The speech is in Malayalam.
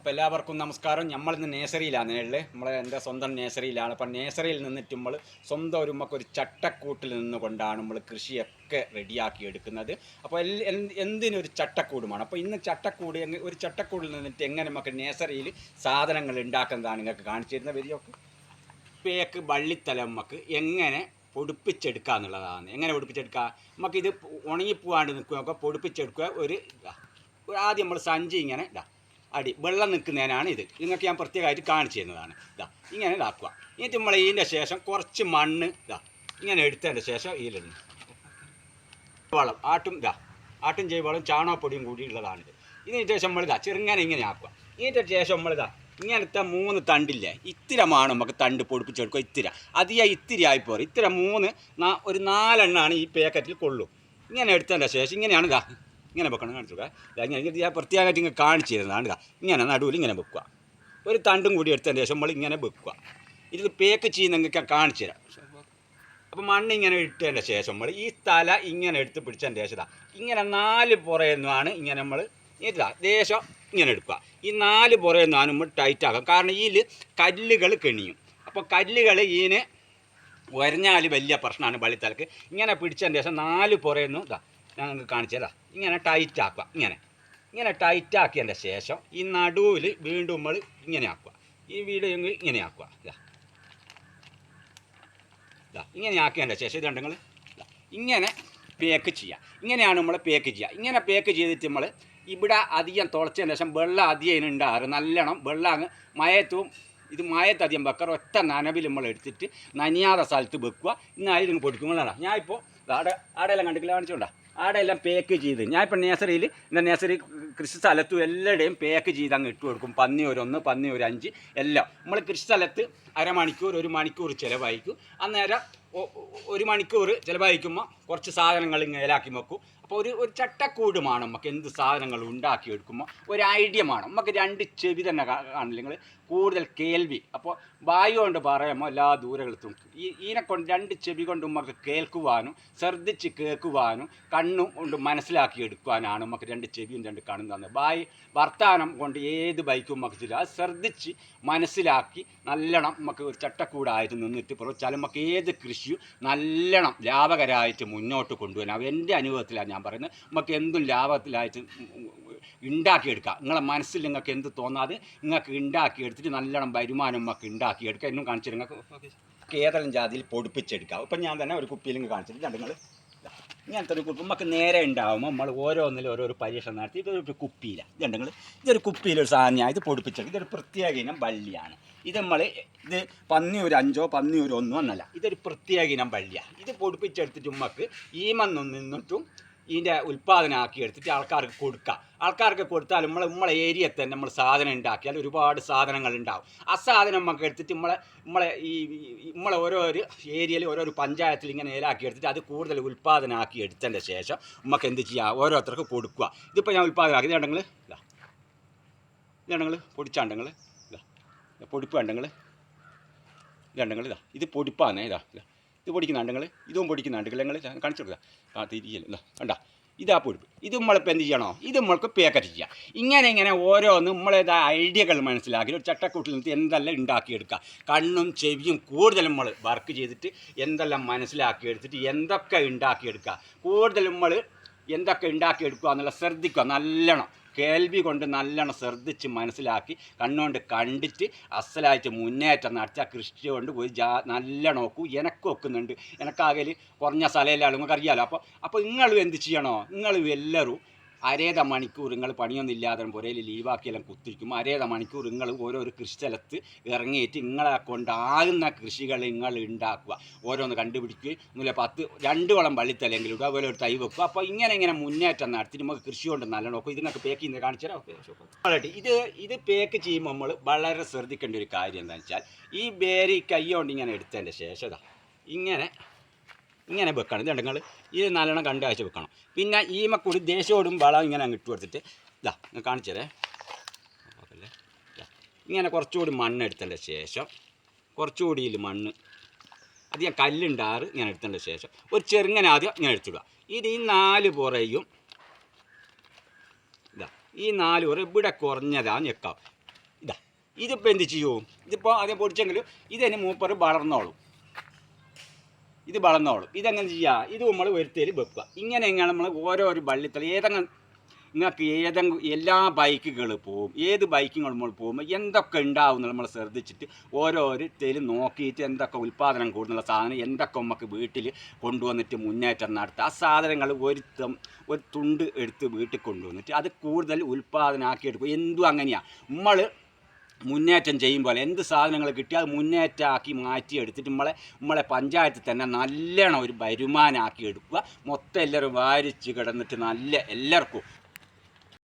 അപ്പോൾ എല്ലാവർക്കും നമസ്കാരം. നമ്മൾ ഇന്ന് നേസറിയിലാണ് ഉള്ളത് നമ്മളെ എന്റെ സ്വന്തം നേസറിയിലാണ് അപ്പം നേസറിയിൽ നിന്നിട്ട് നമ്മൾ സ്വന്തം ഒരു നമുക്ക് ഒരു ചട്ടക്കൂട്ടിൽ നിന്നുകൊണ്ടാണ് നമ്മൾ കൃഷിയൊക്കെ റെഡിയാക്കി എടുക്കുന്നത്. അപ്പോൾ എന്തിനൊരു ചട്ടക്കൂടുമാണ്? അപ്പോൾ ഇന്ന് ചട്ടക്കൂട് ഒരു ചട്ടക്കൂടിൽ നിന്നിട്ട് എങ്ങനെ നമുക്ക് നേസറിയിൽ സാധനങ്ങൾ ഉണ്ടാക്കുന്നതാണ് നിങ്ങൾക്ക് കാണിച്ചു തരുന്ന വരികയൊക്കെ പേക്ക് വള്ളിത്തല നമുക്ക് എങ്ങനെ പൊടിപ്പിച്ചെടുക്കുക എന്നുള്ളതാണ്. എങ്ങനെ പൊടിപ്പിച്ചെടുക്കുക? നമുക്കിത് ഉണങ്ങിപ്പോവാണ്ട് നിൽക്കുകയൊക്കെ പൊടിപ്പിച്ചെടുക്കുക. ഒരു ആദ്യം നമ്മൾ സഞ്ചി ഇങ്ങനെ ഇതാ അടി വെള്ളം നിൽക്കുന്നതിനാണ് ഇത് നിങ്ങൾക്ക് ഞാൻ പ്രത്യേകമായിട്ട് കാണിച്ചു തരുന്നതാണ്. ഇതാ ഇങ്ങനെ ഇതാക്കുക. എന്നിട്ട് നമ്മൾ ഇതിന്റെ ശേഷം കുറച്ച് മണ്ണ് ഇതാ ഇങ്ങനെ എടുത്തതിന്റെ ശേഷം ഇതിലിടുന്നു. വളം ആട്ടും ഇതാ ആട്ടും ജൈവവളം ചാണകപ്പൊടിയും കൂടി ഉള്ളതാണിത്. ഇതിന് ശേഷം നമ്മളിതാ ചെറുങ്ങനെ ഇങ്ങനെ ആക്കുക. ഇതിന്റെ ശേഷം നമ്മളിതാ ഇങ്ങനത്തെ മൂന്ന് തണ്ടില്ലേ ഇത്തിരമാണ് നമുക്ക് തണ്ട് പൊടിപ്പിച്ചെടുക്കുക ഇത്തിര. അധികം ഇത്തിരി ആയിപ്പോറ് ഇത്തിര മൂന്ന് ഒരു നാലെണ്ണമാണ് ഈ പാക്കറ്റിൽ കൊള്ളു. ഇങ്ങനെ എടുത്തതിന്റെ ശേഷം ഇങ്ങനെയാണ് ഇതാ ഇങ്ങനെ വെക്കണം കാണിച്ചു കൊടുക്കുക ഇങ്ങനെ ഞാൻ പ്രത്യേകമായിട്ട് ഇങ്ങനെ കാണിച്ചു ഇങ്ങനെ നടുവിൽ ഇങ്ങനെ വെക്കുക. ഒരു തണ്ടും കൂടി എടുത്തതിന് ശേഷം നമ്മൾ ഇങ്ങനെ വെക്കുക. ഇത് പേക്ക് ചെയ്യുന്ന നിങ്ങൾക്ക് കാണിച്ചു തരാം. അപ്പോൾ മണ്ണ് ഇങ്ങനെ ഇട്ടതിന്റെ ശേഷം നമ്മൾ ഈ തല ഇങ്ങനെ എടുത്ത് പിടിച്ചതിന്റെ ശേഷം ഇങ്ങനെ നാല് പുറയെന്നാണ് ഇങ്ങനെ നമ്മൾ ഇതാ ദേശം ഇങ്ങനെ എടുക്കുക. ഈ നാല് പുറയെന്നാണ് നമ്മൾ ടൈറ്റ് ആക്കുക. കാരണം ഇതിൽ കല്ലുകൾ കെണിയും. അപ്പോൾ കല്ലുകൾ ഇതിന് വരഞ്ഞാൽ വലിയ പ്രശ്നമാണ് വള്ളിത്തലക്ക് ഇങ്ങനെ പിടിച്ചതിന്റെ ശേഷം നാല് പുറയെന്നും ഇതാ ഞാൻ നിങ്ങൾക്ക് കാണിച്ചു തരാം ഇങ്ങനെ ടൈറ്റ് ആക്കുക ഇങ്ങനെ. ഇങ്ങനെ ടൈറ്റ് ആക്കിയതിന്റെ ശേഷം ഈ നടുവിൽ വീണ്ടും നമ്മൾ ഇങ്ങനെ ആക്കുക. ഈ വീട് ഇങ്ങനെ ആക്കുക. ഇങ്ങനെ ആക്കിയതിന്റെ ശേഷം ഇത് നിങ്ങൾ ഇങ്ങനെ പേക്ക് ചെയ്യുക ഇങ്ങനെയാണ് നമ്മൾ പേക്ക് ചെയ്യുക ഇങ്ങനെ പേക്ക് ചെയ്തിട്ട് നമ്മൾ ഇവിടെ അധികം തുളച്ചതിന് ശേഷം വെള്ളം അധികം ഉണ്ടാറ് നല്ലോണം വെള്ളം അങ്ങ് മയത്തും ഇത് മയത്ത് അധികം വെക്കാറ്. ഒറ്റ നനവിൽ നമ്മൾ എടുത്തിട്ട് നനിയാതെ സ്ഥലത്ത് വെക്കുക. ഇന്ന് അതിൽ പൊടിക്കുമ്പോഴാണ് ഞാൻ ഇപ്പോൾ ആടെ ആടെല്ലാം കണ്ടിട്ടില്ല? കാണിച്ചോണ്ടാ? ആടെല്ലാം പേക്ക് ചെയ്ത്. ഞാൻ ഇപ്പം നേസറിയിൽ എന്റെ നേസറി കൃഷി സ്ഥലത്തും എല്ലാവരുടെയും പേക്ക് ചെയ്ത് അങ്ങ് ഇട്ട് കൊടുക്കും. പന്നി ഒരു ഒന്ന് പന്നി ഒരു അഞ്ച് എല്ലാം. നമ്മൾ കൃഷി സ്ഥലത്ത് അരമണിക്കൂർ ഒരു മണിക്കൂർ ചിലവായിരിക്കും. അന്നേരം ഒരു മണിക്കൂർ ചിലവഴിക്കുമ്പോൾ കുറച്ച് സാധനങ്ങൾ ഇങ്ങനെ ഇലാക്കി വെക്കും. അപ്പോൾ ഒരു ഒരു ചട്ടക്കൂടുമാണ് നമുക്ക് എന്ത് സാധനങ്ങൾ ഉണ്ടാക്കിയെടുക്കുമ്പോൾ ഒരു ഐഡിയ വേണം നമുക്ക് രണ്ട് ചെവി തന്നെ കാണില്ല നിങ്ങൾ കൂടുതൽ കേൾവി. അപ്പോൾ വായു കൊണ്ട് പറയുമ്പോൾ എല്ലാ ദൂരങ്ങളും ഈ ഇതിനെ കൊണ്ട് രണ്ട് ചെവി കൊണ്ട് നമുക്ക് കേൾക്കുവാനും ശ്രദ്ധിച്ച് കേൾക്കുവാനും കണ്ണും കൊണ്ട് മനസ്സിലാക്കി എടുക്കുവാനാണ് നമുക്ക് രണ്ട് ചെവിയും രണ്ട് കണ്ണും തന്നത്. വായി വർത്താനം കൊണ്ട് ഏത് ബൈക്കും നമുക്ക് ചില അത് ശ്രദ്ധിച്ച് മനസ്സിലാക്കി നല്ലോണം നമുക്ക് ഒരു ചട്ടക്കൂടായിട്ട് നിന്നിട്ട് പുറച്ചാൽ നമുക്ക് ഏത് കൃഷിയും നല്ലോണം ലാഭകരമായിട്ട് മുന്നോട്ട് കൊണ്ടുവരാം എന്റെ അനുഭവത്തിലാണ് ഞാൻ പറയുന്നത്. നമുക്ക് എന്തും ലാഭത്തിലായിട്ട് ഉണ്ടാക്കിയെടുക്കാം. നിങ്ങളെ മനസ്സിൽ നിങ്ങൾക്ക് എന്ത് തോന്നാതെ നിങ്ങൾക്ക് ഉണ്ടാക്കിയെടുത്തിട്ട് നല്ലോണം വരുമാനം നമുക്ക് ഉണ്ടാക്കിയെടുക്കാം. എന്നും കാണിച്ചിട്ട് നിങ്ങൾക്ക് ഏതെല്ലാം ജാതിയിൽ പൊടിപ്പിച്ചെടുക്കാം. ഇപ്പം ഞാൻ തന്നെ ഒരു കുപ്പിയിൽ നിങ്ങൾ കാണിച്ചിട്ട് നിങ്ങൾ ഇങ്ങനത്തെ ഒരു കുപ്പി നമുക്ക് നേരെ ഉണ്ടാകുമ്പോൾ നമ്മൾ ഓരോന്നിലും ഓരോരോ പരീക്ഷണം നടത്തി. ഇതൊരു കുപ്പിയിലാണ് ഇതുണ്ടെങ്കിൽ ഇതൊരു കുപ്പിയിലൊരു സാധനമാണ്. ഇത് പൊടിപ്പിച്ചെടുക്കും ഇതൊരു പ്രത്യേക ഇനം വള്ളിയാണ്. ഇത് നമ്മൾ ഇത് പന്നി ഒരു അഞ്ചോ പന്നി ഒരു ഒന്നോ എന്നല്ല. ഇതൊരു പ്രത്യേക ഇനം വള്ളിയാണ്. ഇത് പൊടിപ്പിച്ചെടുത്തിട്ട് നമുക്ക് ഈമന്നും നിന്നിട്ടും ഇതിന്റെ ഉൽപ്പാദനമാക്കി എടുത്തിട്ട് ആൾക്കാർക്ക് കൊടുക്കുക ആൾക്കാർക്ക് കൊടുത്താൽ നമ്മളെ നമ്മളെ ഏരിയയിൽ തന്നെ നമ്മൾ സാധനം ഉണ്ടാക്കിയാൽ ഒരുപാട് സാധനങ്ങൾ ഉണ്ടാവും. ആ സാധനം നമുക്ക് എടുത്തിട്ട് നമ്മളെ നമ്മളെ ഈ നമ്മളെ ഓരോ ഏരിയയിൽ ഓരോരു പഞ്ചായത്തിൽ ഇങ്ങനെ ഏലാക്കി എടുത്തിട്ട് അത് കൂടുതൽ ഉൽപ്പാദനമാക്കി എടുത്തതിന്റെ ശേഷം നമുക്ക് എന്ത് ചെയ്യാം? ഓരോരുത്തർക്ക് കൊടുക്കുക. ഇതിപ്പോൾ ഞാൻ ഉൽപ്പാദനമാക്കി ഇതുണ്ടെങ്കിൽ ഇതാണ് ഇതുണ്ടെങ്കിൽ പൊടിച്ചാണ്ടെങ്കിൽ പൊടിപ്പ് ഉണ്ടെങ്കിൽ ഇതുണ്ടെങ്കിൽ ഇതാ. ഇത് പൊടിപ്പാണ്. ഇതാ ഇതാ. ഇത് പൊടിക്കുന്നുണ്ടെങ്കിൽ ഇതും പൊടിക്കുന്നുണ്ടെങ്കിൽ നിങ്ങൾ കാണിച്ചു കൊടുക്കുക ആ തിരിയല്ല കണ്ട? ഇതാ പൊടിപ്പ്. ഇത് നമ്മളിപ്പോൾ എന്ത് ചെയ്യണോ? ഇത് നമ്മൾക്ക് പേക്കറ്റ് ചെയ്യാം. ഇങ്ങനെ ഇങ്ങനെ ഓരോന്ന് നമ്മളേതാ ഐഡിയകൾ മനസ്സിലാക്കി ഒരു ചട്ടക്കൂട്ടിൽ നിന്ന് എന്തെല്ലാം ഉണ്ടാക്കിയെടുക്കുക. കണ്ണും ചെവിയും കൂടുതൽ നമ്മൾ വർക്ക് ചെയ്തിട്ട് എന്തെല്ലാം മനസ്സിലാക്കി എടുത്തിട്ട് എന്തൊക്കെ ഉണ്ടാക്കിയെടുക്കുക. കൂടുതൽ നമ്മൾ എന്തൊക്കെ ഉണ്ടാക്കിയെടുക്കുക എന്നുള്ള ശ്രദ്ധിക്കുക. നല്ലോണം കേൾവി കൊണ്ട് നല്ലോണം ശ്രദ്ധിച്ച് മനസ്സിലാക്കി കണ്ണുകൊണ്ട് കണ്ടിട്ട് അസലായിട്ട് മുന്നേറ്റം നടത്തി ആ കൃഷി കൊണ്ട് ഒരു ജാ നല്ല നോക്കൂ. എനക്ക് വെക്കുന്നുണ്ട്. എനക്കാകൽ കുറഞ്ഞ സ്ഥലമല്ലേ നിങ്ങൾക്ക് അറിയാമല്ലോ അപ്പോൾ അപ്പോൾ നിങ്ങൾ എന്ത് ചെയ്യണോ? നിങ്ങൾ എല്ലാവരും അരേത മണിക്കൂർ നിങ്ങൾ പണിയൊന്നും ഇല്ലാതെ പുരയിൽ ലീവാക്കിയെല്ലാം കുത്തിരിക്കും. അരേത മണിക്കൂർ നിങ്ങൾ ഓരോരോ കൃഷി സ്ഥലത്ത് ഇറങ്ങിയിട്ട് നിങ്ങളെ കൊണ്ടാകുന്ന കൃഷികൾ നിങ്ങൾ ഉണ്ടാക്കുക ഓരോന്ന് കണ്ടുപിടിക്കുക. ഒന്നുമില്ല പത്ത് രണ്ട് വളം വള്ളിത്തലെങ്കിലും ഇടുക. അതുപോലെ ഒരു തൈ വെക്കുക. അപ്പോൾ ഇങ്ങനെ ഇങ്ങനെ മുന്നേറ്റം നടത്തി നമുക്ക് കൃഷി കൊണ്ട് നല്ല നോക്കും. ഇതിനൊക്കെ പേക്ക് ചെയ്യുന്നത് കാണിച്ചു തരാം. ഇത് ഇത് പേക്ക് ചെയ്യുമ്പോൾ നമ്മൾ വളരെ ശ്രദ്ധിക്കേണ്ട ഒരു കാര്യം എന്താണെന്ന് വെച്ചാൽ ഈ ബേരി കൈ കൊണ്ട് ഇങ്ങനെ എടുത്തതിന്റെ ശേഷം ഇങ്ങനെ ഇങ്ങനെ വെക്കണം. ഇതുണ്ട് നിങ്ങൾ ഇത് നല്ലോണം കണ്ട് ആഴ്ച വെക്കണം. പിന്നെ ഈ മക്കൂടി ദേശോടും വളം ഇങ്ങനെ അങ്ങ് ഇട്ട് കൊടുത്തിട്ട് ഇതാ ഞാൻ കാണിച്ചതേ ഇങ്ങനെ കുറച്ചുകൂടി മണ്ണ് എടുത്തതിന്റെ ശേഷം കുറച്ചുകൂടി ഇതിൽ മണ്ണ് അധികം കല്ലുണ്ടാറ് ഞാൻ എടുത്തതിന്റെ ശേഷം ഒരു ചെറുങ്ങനെ ആദ്യം ഞാൻ എടുത്തിടുക. ഇത് ഈ നാല് പുറയും ഇതാ ഈ നാല് പുറ ഇവിടെ കുറഞ്ഞതാ ഞെക്കാം ഇതാ ഇതിപ്പോൾ എന്ത് ചെയ്യും? ഇതിപ്പോൾ ആദ്യം പൊടിച്ചെങ്കിലും ഇതിന് മൂപ്പർ വളർന്നോളും. ഇത് വളർന്നോളും. ഇതെങ്ങനെ ചെയ്യുക ഇത് നമ്മൾ വരുത്തേൽ വെക്കുക. ഇങ്ങനെ എങ്ങനെ നമ്മൾ ഓരോരോ വള്ളിത്തല ഏതെങ്കിലും നിങ്ങൾക്ക് ഏതെങ്കിലും എല്ലാ ബൈക്കുകൾ പോവും. ഏത് ബൈക്കുകൾ നമ്മൾ പോകുമ്പോൾ എന്തൊക്കെ ഉണ്ടാവും നമ്മൾ ശ്രദ്ധിച്ചിട്ട് ഓരോരുത്തരും നോക്കിയിട്ട് എന്തൊക്കെ ഉൽപ്പാദനം കൂടുന്നുള്ള സാധനം എന്തൊക്കെ നമുക്ക് വീട്ടിൽ കൊണ്ടുവന്നിട്ട് മുന്നേറ്റം നടത്തുക ആ സാധനങ്ങൾ ഒരുത്തം ഒരു തുണ്ട് എടുത്ത് വീട്ടിൽ കൊണ്ടുവന്നിട്ട് അത് കൂടുതൽ ഉൽപ്പാദനമാക്കി എടുക്കും. എന്തും അങ്ങനെയാണ് നമ്മൾ മുന്നേറ്റം ചെയ്യുമ്പോൾ എന്ത് സാധനങ്ങൾ കിട്ടിയാൽ മുന്നേറ്റമാക്കി മാറ്റി എടുത്തിട്ട് നമ്മളെ നമ്മളെ പഞ്ചായത്തിൽ തന്നെ നല്ലോണം ഒരു വരുമാനമാക്കി എടുക്കുക. മൊത്തം എല്ലാവരും വാരിച്ച് കിടന്നിട്ട് നല്ല എല്ലാവർക്കും